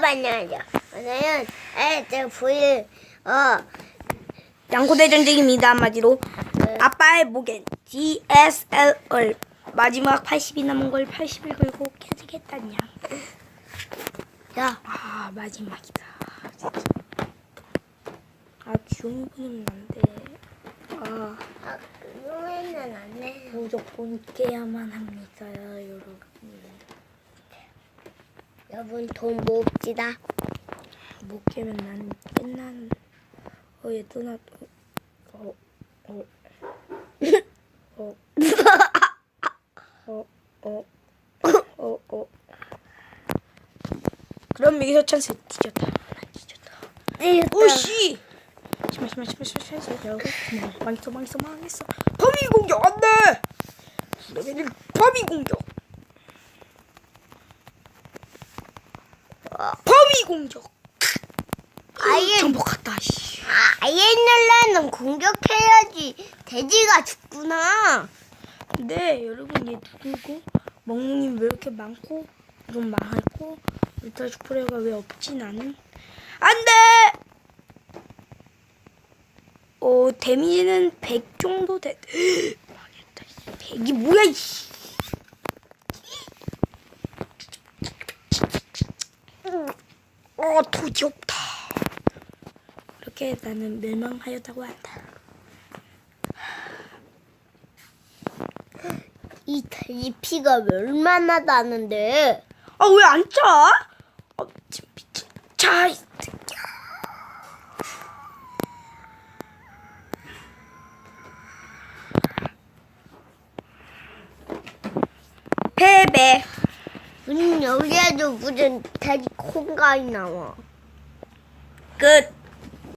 잠깐만요. 오늘은 애들 부일 어 양고대 전쟁입니다 한마디로. 아빠의 목엔 GSLR 마지막 80이 남은 걸 80을 걸고 켜지겠다냐. 야, 아 마지막이다. 진짜 아 주인분은 안 돼. 아. 아, 그거에는 안 해. 무조건 깨야만 합니다 여러분 여러분 돈 모읍시다. 못 깨면 난 끝나는 어얘 떠나 어어어. 어, 어, 어, 어, 어. 그럼 여기서 찬스 뒤졌다. 뒤졌다. 오씨! 심해 심해 심해 심해 심해 여러분 망했어 망했어 망했어. 범위 공격! 안 돼! 레벨은 범위 공격 범위 공격. 아예 정복했다 씨. 아예 놀라는 공격해야지 돼지가 죽구나. 근데 여러분 얘 누구고? 멍멍이 왜 이렇게 많고? 좀 많고? 울트라 슈퍼레어가 왜 없진 않은 안돼! 어 데미지는 100 정도 돼. 망했다 100이 뭐야 이씨 어 도지 없다 이렇게 나는 멸망하였다고 한다 이 돼지 피가 얼마나 나는데? 아 왜 안 짜? 아 지금 미친 자, 이 새끼야. 패배. 음, 여기에도 무슨 돼지 콩가이 나와. 끝.